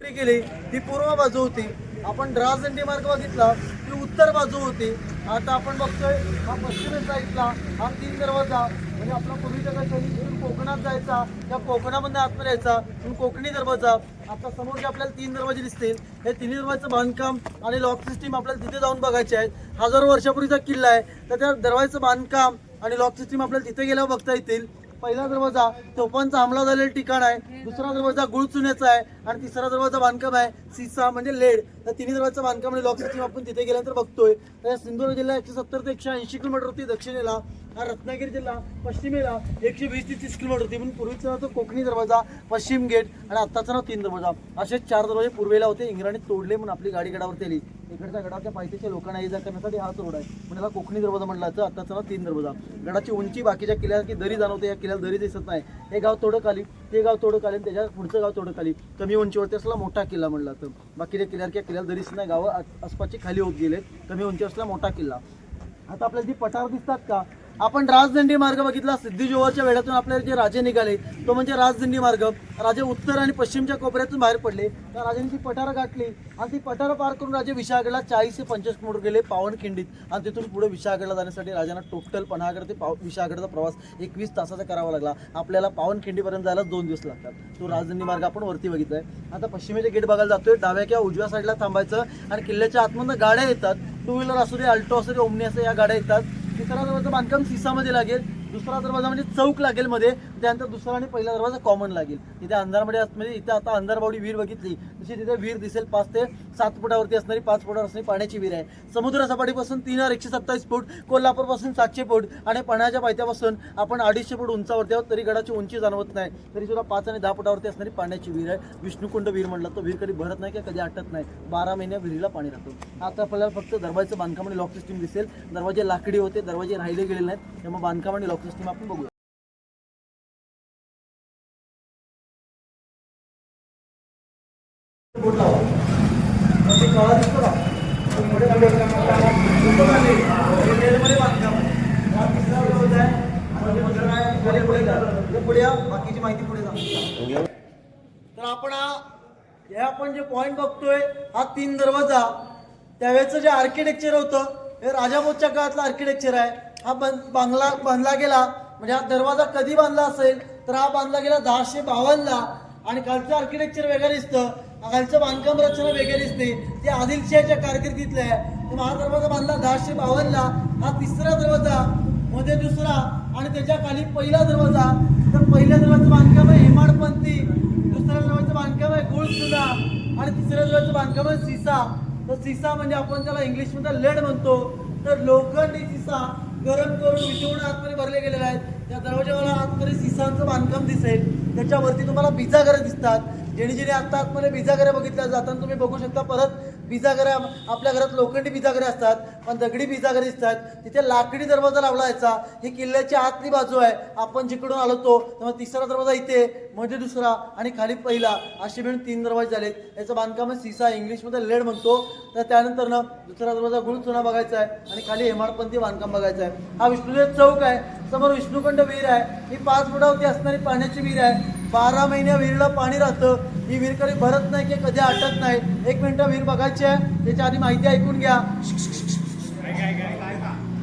केली ती पूर्व बाजू होती. आपण ड्रासदंडी मार्ग बघितला ती उत्तर बाजू होती. आता आपण बघतोय हा पश्चिम साईडला हा तीन दरवाजा. म्हणजे आपला पूर्वीच्या काळात कोकणात जायचा त्या कोकणामध्ये आतमध्ये यायचा कोकणी दरवाजा. आता समोर जे आपल्याला तीन दरवाजे दिसतील हे तिन्ही दरवाजाचं बांधकाम आणि लॉक सिस्टीम आपल्याला तिथे जाऊन बघायचे आहेत हजारो वर्षापूर्वीचा किल्ला आहे. तर त्या दरवाजाचं बांधकाम आणि लॉक सिस्टीम आपल्याला तिथे गेल्यावर बघता येतील. पहिला दरवाजा तोफांचा हमला झालेलं ठिकाण आहे. दुसरा दरवाजा गुळ चुन्याचा आहे. आणि तिसरा दरवाजा बांधकाम आहे. सीसा म्हणजे लेड. तर तिन्ही दरवाजा बांधकाम आणि लॉक सिस्टीम आपण तिथे गेल्यानंतर बघतोय. तर सिंधुदुर्ग जिल्हा एकशे सत्तर ते एकशे ऐंशी किलोमीटर होती दक्षिणेला हा रत्नागिरी जिल्हा पश्चिमेला एकशे वीस ते तीस किलोमीटर होती म्हणून पूर्वीचा तो कोकणी दरवाजा पश्चिम गेट आणि आत्ताचा नाव तीन दरवाजा. असे चार दरवाजे पूर्वेला होते. इंग्रजांनी तोडले म्हणून आपली गाडी गडावरती आली इकडच्या गडाच्या पायथ्याच्या लोकांना ये जा करण्यासाठी हाच रोड आहे. म्हणजे याला कोकणी दरवाजा म्हटला जातं आत्ताचा ना तीन दरवाजा. गडाची उंची बाकीच्या किल्ल्याची दरी जाणवते या किल्ल्याला दरी दिसत नाही. हे गाव थोडं खाली ते गाव थोडं खाली आणि त्याच्या पुढचं गाव थोडं खाली कमी उंचीवरती असला मोठा किल्ला म्हणला जातं. बाकीच्या किल्ल्यावर किंवा किल्ल्याला दरीच नाही गावं आसपासची खाली होत गेले कमी उंची असला मोठा किल्ला. आता आपल्याला जी पठार दिसतात का आपण राजदंडी मार्ग बघितला सिद्धी वेळातून आपल्याला जे राजे निघाले तो म्हणजे राजदंडी मार्ग. राजे उत्तर आणि पश्चिमच्या कोपऱ्यातून बाहेर पडले. त्या राजांनी ती पठारं गाठली आणि ती पठारं पार करून राजे विशाळगडला चाळीस ते पंचवीस किलोमीटर गेले पावनखिंडीत. आणि तिथून पुढे विशाळगडला जाण्यासाठी राजांना टोटल पन्हागड ते पाव विशाळगडचा प्रवास एकवीस तासाचा करावा लागला. आपल्याला पावनखिंडीपर्यंत जायला दोन दिवस लागतात. तो राजदंडी मार्ग आपण वरती बघितलाय. आता पश्चिमेचे गेट बघायला जातोय. डाव्या किंवा उजव्या साईडला थांबायचं आणि किल्ल्याच्या आतमधून गाड्या येतात. टू व्हीलर असू दे अल्टो असू दे ओमनी असं या गाड्या येतात. तिसरा दरवाजा बांधकाम सिसामध्ये लागेल. दुसरा दरवाजा म्हणजे चौक लागेल मध्ये. त्यानंतर दुसरा आणि पहिला दरवाजा कॉमन लागेल. तिथे अंधारमध्ये म्हणजे इथे आता अंधारबावडी विहीर बघितली तशी तिथे विहीर दिसेल पाच ते सात फुटावरती असणारी पाच फुटावर असणारी पाण्याची विहीर आहे. समुद्र सपाटीपासून तीन हजार एकशे सत्तावीस फूट कोल्हापूरपासून सातशे फूट आणि पाण्याच्या पायथ्यापासून आपण अडीचशे फूट उंचावरती आहोत तरी गडाची उंची जाणवत नाही. तरी सुद्धा पाच आणि दहा फुटावरती असणारी पाण्याची विहीर आहे. विष्णुकुंड विहीर म्हणलं तो विहीर कधी भरत नाही किंवा कधी आटत नाही. बारा महिन्या विहिरीला पाणी राहतो. आता आपल्याला फक्त दरवाजाचं बांधकाम आणि लॉक सिस्टीम दिसेल. दरवाजे लाकडी होते दरवाजे राहिले गेलेले नाहीत. त्यामुळे बांधकाम आणि लॉक सिस्टीम आपण बघूया. बाकीची माहिती पुढे जा. तर आपण हे आपण जे पॉइंट बघतोय हा तीन दरवाजा. त्यावेळेचं जे आर्किटेक्चर होतं हे राजाभोजच्या काळातलं आर्किटेक्चर आहे. हा बन बांधला गेला. म्हणजे हा दरवाजा कधी बांधला असेल? तर हा बांधला गेला दहाशे बावन्नला. आणि खालचं आर्किटेक्चर वेगळं दिसतं. खालचं बांधकाम रचना वेगळी दिसते ते आदिलशाहीच्या कारकिर्दीतलं आहे. तर हा दरवाजा बांधला दहाशे बावन्नला. हा तिसरा दरवाजा मध्ये दुसरा आणि त्याच्याखाली पहिला दरवाजा. तर पहिल्या दरवाजाचं बांधकाम आहे हेमाडपंथी. दुसऱ्या दरवाजाचं बांधकाम आहे गोल आणि तिसऱ्या दरवाजाचं बांधकाम आहे सिसा. तर सिसा म्हणजे आपण त्याला इंग्लिशमध्ये लेड म्हणतो. तर लोखंडी सिसा गरम करून विजवून आतमध्ये भरले गेलेले आहेत. त्या दरवाजावर आतमध्ये सिसांचं बांधकाम दिसेल. त्याच्यावरती तुम्हाला बिजाघरं दिसतात. जेणे जेणे आता आतमध्ये बिजागऱ्या बघितल्या जातात तुम्ही बघू शकता परत बिजागऱ्या आपल्या घरात लोखंडी बिजागऱ्या असतात पण दगडी बिजागरे दिसतात. तिथे लाकडी दरवाजा लावलायचा. ही किल्ल्याची आतली बाजू आहे. आपण जिकडून आलो तो तेव्हा तिसरा दरवाजा इथे म्हणजे दुसरा आणि खाली पहिला असे मिळून तीन दरवाजे झालेत. याचं बांधकाम आहे सिसा इंग्लिशमध्ये लेड म्हणतो. तर त्यानंतर ना दुसरा दरवाजा गुळ चुना बघायचा आहे आणि खाली हेमाडपंथी बांधकाम बघायचं आहे. हा विष्णुदेव चौक आहे. समोर विष्णुखंड विहीर आहे. ही पाच फुटावरती असणारी पाण्याची विहीर आहे. बारा महिन्या विहिरीला पाणी राहतं. ही विहीर कधी भरत नाही की कधी आटत नाही. एक मिनिटं विहीर बघायची आहे. त्याच्या आधी माहिती ऐकून घ्या.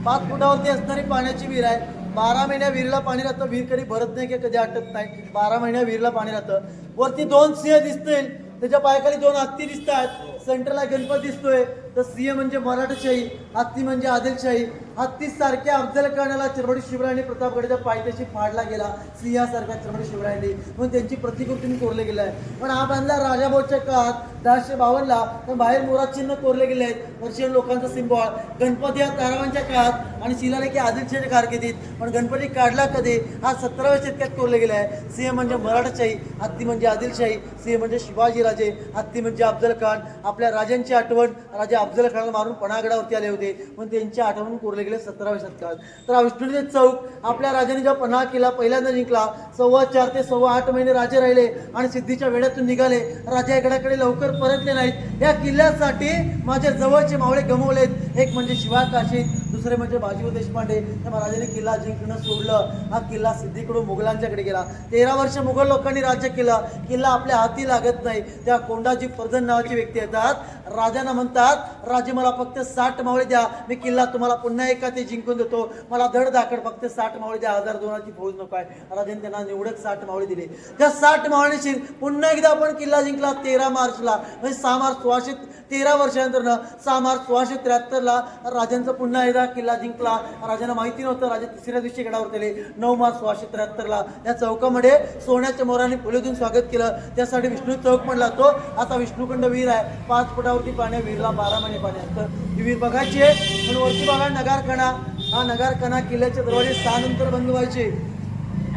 पाच फुटावरती असणारी पाण्याची विहीर आहे. बारा महिन्या विहिरीला पाणी राहतं. विहीर कधी भरत नाही की कधी आटत नाही. बारा महिन्या विहिरीला पाणी राहतं. वरती दोन सिंह दिसतील. त्याच्या पायाखाली दोन हत्ती दिसतात सेंटरला गणपत दिसतोय. तर सिंह म्हणजे मराठशाही. हत्ती म्हणजे आदिलशाही. हत्ती सारख्या अफजल खानाला चिरबडी शिवरायांनी प्रतापगडच्या पायथ्याशी फाडला गेला. सिंहासारख्या चिरबडी शिवरायांनी. म्हणून त्यांची प्रतिकृतीने कोरले गेले आहे पण हा बांधला राजाभाऊच्या काळात दहाशे बावन्नला. तर बाहेर मोरात चिन्ह कोरले गेले आहेत. वर्षीय लोकांचा सिंबॉल. गणपती हा तारावांच्या काळात आणि शिलालेखी आदिलशाहीच्या कारकिर्दीत पण गणपती काढला कधी? हा सतराव्या शतकात कोरले गेला आहे सिंह म्हणजे मराठाशाही हत्ती म्हणजे आदिलशाही सिंह म्हणजे शिवाजीराजे हत्ती म्हणजे अफजल खान. आपल्या राजांची आठवण राजा अफजल खानाला मारून पणागडावरती आले होते. पण त्यांची आठवण कोरले गेले सतराव्या शतकात. तर हा चौक आपल्या राजाने जेव्हा पन्हा केला पहिल्यांदा जिंकला सव्वा चार ते सव्वा आठ महिने राजे राहिले आणि सिद्धीच्या वेळातून निघाले. राजा इकडाकडे लवकर परतले नाहीत. या किल्ल्यासाठी माझ्या जवळचे मावळे गमवलेत. एक म्हणजे शिवा काशीद दुसरे म्हणजे बाजीव देशपांडे. त्या महाराजांनी किल्ला जिंकणं सोडलं. हा किल्ला सिद्धीकडून मुघलांच्याकडे गेला. तेरा वर्ष मुघल लोकांनी राज्य केलं. किल्ला आपल्या हाती लागत नाही. त्या कोंडाजी फर्जन नावाची व्यक्ती येतात. राजांना म्हणतात राजे मला फक्त साठ मावळे द्या. मी किल्ला तुम्हाला पुन्हा एका ते जिंकून देतो. मला धड दाखड फक्त साठ मावळे द्या. हजार दोनाची फौज नको आहे. राजाने त्यांना निवडक साठ मावळे दिले. त्या साठ मावळ्याशी पुन्हा एकदा आपण किल्ला जिंकला. तेरा मार्चला. म्हणजे सहा मार्च सोळाशे तेरा वर्षानंतर सहा मार्च सोळाशे त्र्याहत्तरला राजांचा पुन्हा एकदा किल्ला जिंकला. राजांना माहिती नव्हतं. राजा तिसऱ्या दिवशी गडावर गेले. नऊ मार्च सोळाशे त्र्याहत्तरला या चौकामध्ये सोन्याच्या मोराने फुले देऊन स्वागत केलं. त्यासाठी विष्णू चौक म्हणला तो आता विष्णुखंड विहीर आहे. पाच फुटावरती पाण्या विहिरला बारा महिने पाणी असतं. ही विहीर बघायची आहे. पण वरती बघा नगारकणा हा नगारकणा किल्ल्याचे दरवाजे सहा नंतर बंद व्हायचे.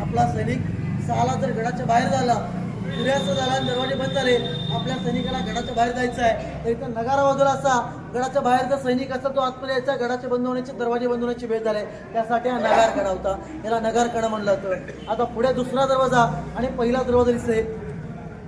आपला सैनिक सहाला जर गडाच्या बाहेर झाला सूर्यास्त झाला दरवाजे बंद झाले. आपल्या सैनिकाला गडाच्या बाहेर जायचं आहे. तर इथं नगारा बाजूला असा. गडाच्या बाहेर जर सैनिक असता तो आतमध्ये यायचा. गडाचे बंद होण्याचे दरवाजे बंद होण्याची वेळ झाले. त्यासाठी हा नगार कडा होता. याला नगार कडा म्हणलं होतं आता पुढे दुसरा दरवाजा आणि पहिला दरवाजा दिसतोय.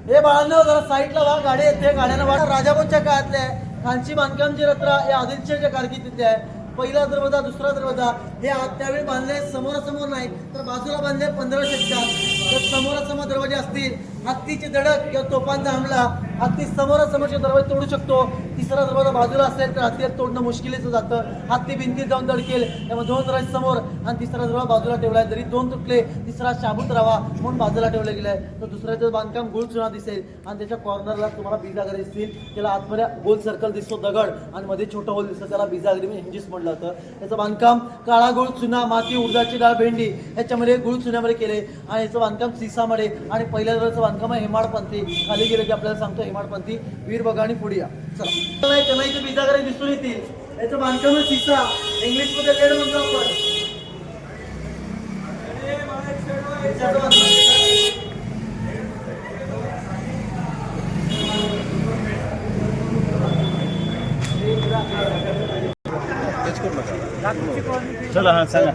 हे बाळांनो जरा साईडला वा गाडी येते. गाड्यानं वाढ. राजाभाऊच्या काळातले आहे खानची बांधकामची रत्रा हे आदिलशाहीच्या कारकिर्दीतले आहे. पहिला दरवाजा दुसरा दरवाजा. हे आज त्यावेळी बांधले समोरासमोर नाही तर बाजूला बांधले पंधरा शतकात तर समोरासमोर दरवाजे असतील. हत्तीची धडक किंवा तोफांचा हमला. हत्ती समोरासमोरचे दरवाजे तोडू शकतो. तिसरा दरवाजा बाजूला असेल तर हत्ती तोडणं मुश्किलीचं जातं. हत्ती भिंतीत जाऊन धडकेल त्यामुळे दोन दरवाजे समोर. आणि तिसरा दरवाजा बाजूला ठेवला जरी दोन तुटले तिसरा शाबूत राहावा म्हणून बाजूला ठेवला गेलाय. तर दुसऱ्याचं बांधकाम गोल चुना दिसेल. आणि त्याच्या कॉर्नरला तुम्हाला बिजागरी दिसतील. त्याला आतमध्ये गोल सर्कल दिसतो दगड. आणि मध्ये छोटं होल दिसतं त्याला बिजागरी म्हणजे हिंजिस म्हटलं जातं. त्याचं बांधकाम काळा गुळ चुना माती उर्जाची डाळ भेंडी ह्याच्यामध्ये गुळ चुन्यामध्ये केले आणि याचं बांधकाम सिसामध्ये. आणि पहिल्या दरवाजचं बांधकाम आहे हेमाडपंथी. खाली गेलं की आपल्याला सांगतो हेमाडपंथी वीर बघा आणि पुढे या. चला. इथे बिजागरे दिसून येतील. याचं बांधकाम आहे सिसा इंग्लिशमध्ये लेड म्हणतो आपण. चला हा सांगा.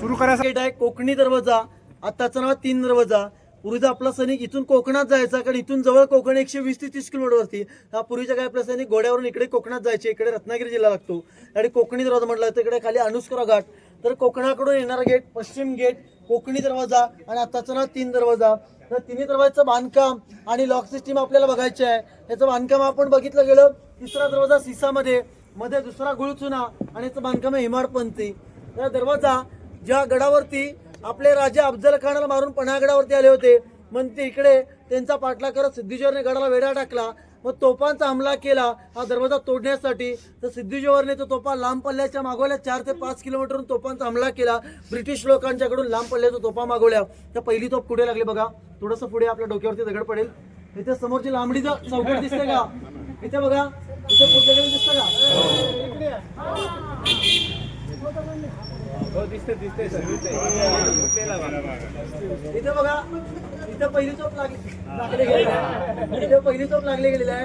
सुरू करा गेट आहे कोकणी दरवाजा आताचा नाव तीन दरवाजा. पूर्वीचा आपला सैनिक इथून कोकणात जायचा कारण इथून जवळ कोकण एकशे वीस ते तीस किलोमीटरवरती हा पूर्वीच्या काय आपला सैनिक घोड्यावरून इकडे कोकणात जायचे इकडे रत्नागिरी जिल्हा लागतो. आणि कोकणी दरवाजा म्हटलं जातं इकडे खाली अनुस्करा घाट. तर कोकणाकडून येणारा गेट पश्चिम गेट कोकणी दरवाजा आणि आताचा नाव तीन दरवाजा. तर तिन्ही दरवाजाचं बांधकाम आणि लॉक सिस्टीम आपल्याला बघायचे आहे. याचं बांधकाम आपण बघितलं गेलं तिसरा दरवाजा सिसामध्ये मध्ये दुसरा गुळचुना आणि याचं बांधकाम आहे हिमाडपंथी. या दरवाजा ज्या गडावरती आपले राजा अफजल खानाला मारून पन्हागडावरती आले होते. मग ते इकडे. त्यांचा पाठला करत सिद्धेश्वरने गडाला वेढा टाकला. मग तोफांचा हमला केला हा दरवाजा तोडण्यासाठी. तर सिद्धेश्वरने तो तोफा लांब पल्ल्याच्या मागवल्या चार ते पाच किलोमीटरहून तोफांचा हमला केला. ब्रिटिश लोकांच्याकडून लांब पल्ल्याच्या तोफा मागवल्या. तर पहिली तोफ कुठे लागली बघा. थोडंसं पुढे आपल्या डोक्यावरती दगड पडेल. इथे समोरची लांबडीचं चौकट दिसते का? इथे बघा. इथे पुढच्या दिसतं का? इथे बघा. इथे पहिली चोप लागली. लागली गेलेली आहे. इथे पहिली चोप लागली गेलेली आहे.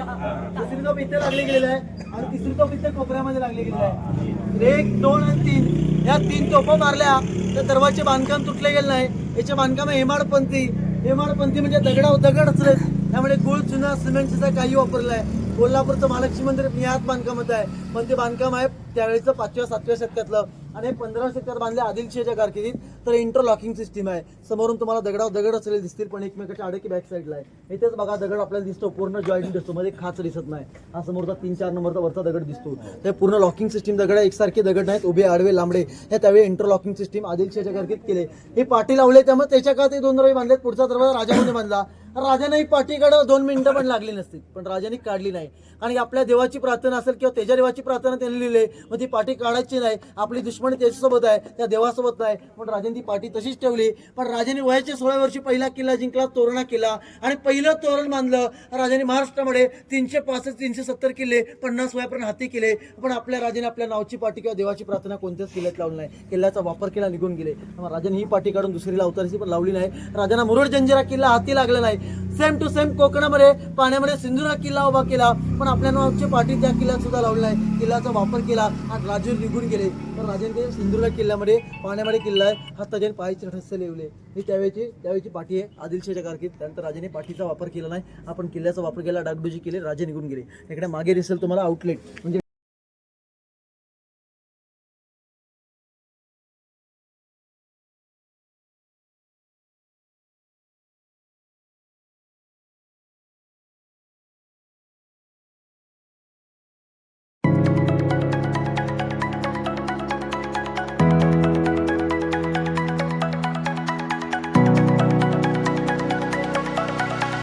दुसरी चोप इथे लागली गेलेली आहे. आणि तिसरी चोप इथे कोपऱ्यामध्ये लागली गेलेली आहे. एक दोन आणि तीन. या तीन तोफा मारल्या तर दरवाजे बांधकाम तुटले गेले नाही. याचे बांधकाम आहे हेमाडपंथी. हेमाडपंथी म्हणजे दगडा दगड असले त्यामुळे गुळ चुना सिमेंटचा काही वापरलं आहे कोल्हापूरचं महालक्ष्मी मंदिर निहात बांधकामात आहे. पण ते बांधकाम आहे त्यावेळेचं पाचव्या सातव्या शतकातलं. आणि पंधरा शतकात बांधले आदिलशाहीच्या कारकिर्दीत. तर इंटरलॉकिंग सिस्टीम आहे. समोरून तुम्हाला दगडावर दगड असलेले दिसतील पण एकमेकाच्या आडकी बॅक साईडला आहे. इथेच बघा दगड आपल्याला दिसतो. पूर्ण जॉईंट दिसतो. मध्ये खाच दिसत नाही. हा समोरचा तीन चार नंबरचा वरचा दगड दिसतो. ते पूर्ण लॉकिंग सिस्टीम दगड आहे. एकसारखे दगड नाहीत. उभे आडवे लांबडे. हे त्यावेळी इंटरलॉकिंग सिस्टीम आदिलशाहीच्या कारकिर्दीत केले. हे पाठी लावले त्यामुळे त्याच्या काळात हे दोन दरवाजे बांधलेत. पुढचा दरवाजा राजामध्ये बांधला. राजाने ही पाठीकडे दोन मिनिटं पण लागली नसतील. पण राजाने काढली नाही. आणि आपल्या देवाची प्रार्थना असेल किंवा त्याच्या देवाची प्रार्थना त्यांनी लिहिली मग ती पाठी काढायची नाही. आपली दुश्मन त्याच्यासोबत आहे त्या देवासोबत नाही पण राजेंनी ती पाठी तशीच ठेवली. पण राजाने वयाच्या सोळा वर्षी पहिला किल्ला जिंकला तोरणा किल्ला. आणि पहिलं तोरण बांधलं राजाने महाराष्ट्रामध्ये तीनशे पासष्ट तीनशे सत्तर किल्ले पन्नास वयापर्यंत हाती केले. पण आपल्या राजाने आपल्या नावची पाठी किंवा देवाची प्रार्थना कोणत्याच किल्ल्यात लावली नाही. किल्ल्याचा वापर केला निघून गेले. राजाने ही पाठी काढून दुसरीला लावताना पण लावली नाही. राजांना मुरुड जंजिरा किल्ला हाती लागला नाही. सेम टू सेम कोकणामध्ये पाण्यामध्ये सिंधुरा किल्ला उभा केला. पण आपल्या नावची पाठी त्या किल्ल्यात सुद्धा लावली नाही. किल्ल्याचा वापर केला आणि राजे निघून गेले. पण राजाने ते सिंधुदुर्ग किल्ल्यामध्ये पाण्यामध्ये किल्ला आहे. हात त्याच्याने पायचे ठस्य लिहिले ही त्यावेळेची त्यावेळेची पाठी आहे. आदिलशाहीच्या कारकीर्द त्यानंतर राजाने पाठीचा वापर केला नाही. आपण किल्ल्याचा वापर केला डागडुजी केले राजे निघून गेले. इकडे मागे दिसेल तुम्हाला आउटलेट म्हणजे